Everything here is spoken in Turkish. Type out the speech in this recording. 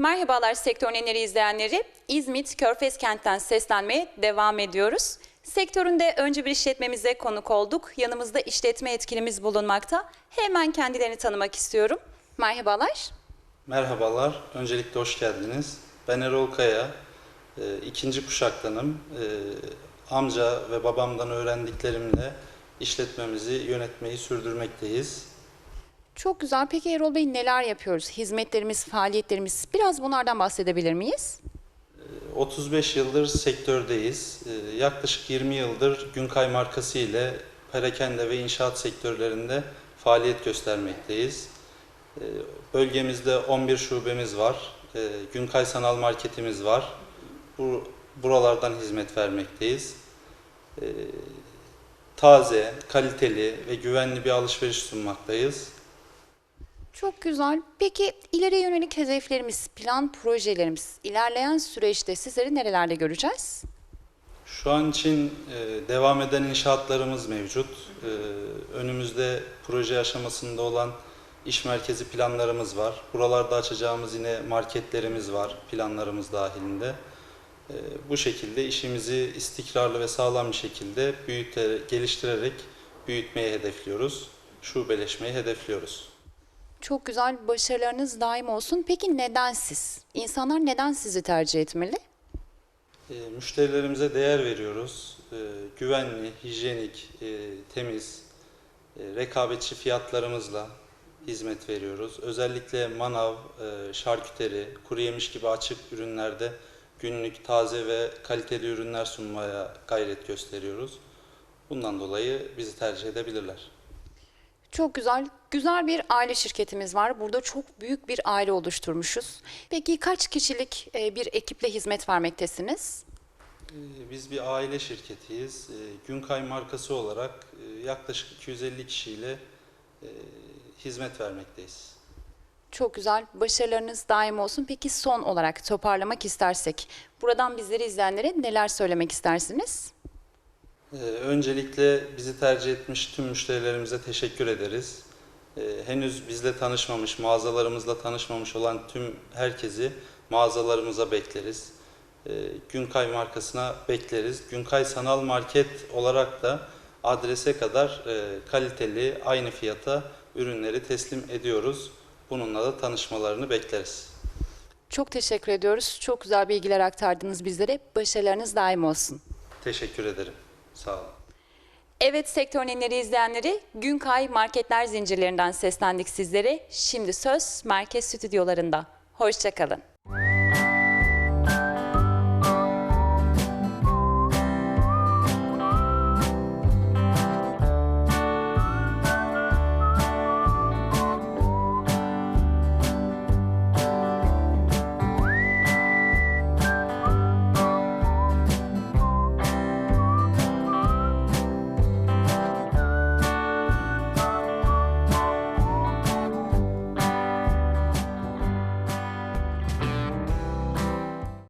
Merhabalar Sektör Neneri izleyenleri. İzmit Körfez kentten seslenmeye devam ediyoruz. Sektöründe önce bir işletmemize konuk olduk. Yanımızda işletme etkilimiz bulunmakta. Hemen kendilerini tanımak istiyorum. Merhabalar. Merhabalar, öncelikle hoş geldiniz. Ben Erol Kaya, e, ikinci kuşaktanım. E, amca ve babamdan öğrendiklerimle işletmemizi yönetmeyi sürdürmekteyiz. Çok güzel. Peki Erol Bey neler yapıyoruz? Hizmetlerimiz, faaliyetlerimiz biraz bunlardan bahsedebilir miyiz? 35 yıldır sektördeyiz. E, yaklaşık 20 yıldır Günkay markası ile perakende ve inşaat sektörlerinde faaliyet göstermekteyiz. E, bölgemizde 11 şubemiz var. Günkay Sanal Marketimiz var. Bu, buralardan hizmet vermekteyiz. Taze, kaliteli ve güvenli bir alışveriş sunmaktayız. Çok güzel. Peki ileriye yönelik hedeflerimiz, plan projelerimiz ilerleyen süreçte sizleri nerelerde göreceğiz? Şu an için e, devam eden inşaatlarımız mevcut. E, önümüzde proje aşamasında olan iş merkezi planlarımız var. Buralarda açacağımız yine marketlerimiz var planlarımız dahilinde. E, bu şekilde işimizi istikrarlı ve sağlam bir şekilde büyüterek, geliştirerek büyütmeyi hedefliyoruz. Şubeleşmeyi hedefliyoruz. Çok güzel, başarılarınız daim olsun. Peki neden siz? İnsanlar neden sizi tercih etmeli? E, müşterilerimize değer veriyoruz. E, güvenli, hijyenik, e, temiz, e, rekabetçi fiyatlarımızla hizmet veriyoruz. Özellikle manav, e, şarküteri, kuru yemiş gibi açık ürünlerde günlük taze ve kaliteli ürünler sunmaya gayret gösteriyoruz. Bundan dolayı bizi tercih edebilirler. Çok güzel, güzel bir aile şirketimiz var. Burada çok büyük bir aile oluşturmuşuz. Peki kaç kişilik e, bir ekiple hizmet vermektesiniz? E, Biz bir aile şirketiyiz. E, Günkay markası olarak e, yaklaşık 250 kişiyle e, hizmet vermekteyiz. Çok güzel, başarılarınız daim olsun. Peki son olarak toparlamak istersek, buradan bizleri izleyenlere neler söylemek istersiniz? Ee, Öncelikle bizi tercih etmiş tüm müşterilerimize teşekkür ederiz. Ee, Henüz bizle tanışmamış, mağazalarımızla tanışmamış olan tüm herkesi mağazalarımıza bekleriz. Ee, Günkay markasına bekleriz. Günkay Sanal Market olarak da adrese kadar e, kaliteli, aynı fiyata ürünleri teslim ediyoruz. Bununla da tanışmalarını bekleriz. Çok teşekkür ediyoruz. Çok güzel bilgiler aktardınız bizlere. Başarılarınız daim olsun. Teşekkür ederim. Sağ olun. Evet sektör nenleri izleyenleri Günkay marketler zincirlerinden seslendik sizlere. Şimdi söz merkez stüdyolarında. Hoşçakalın.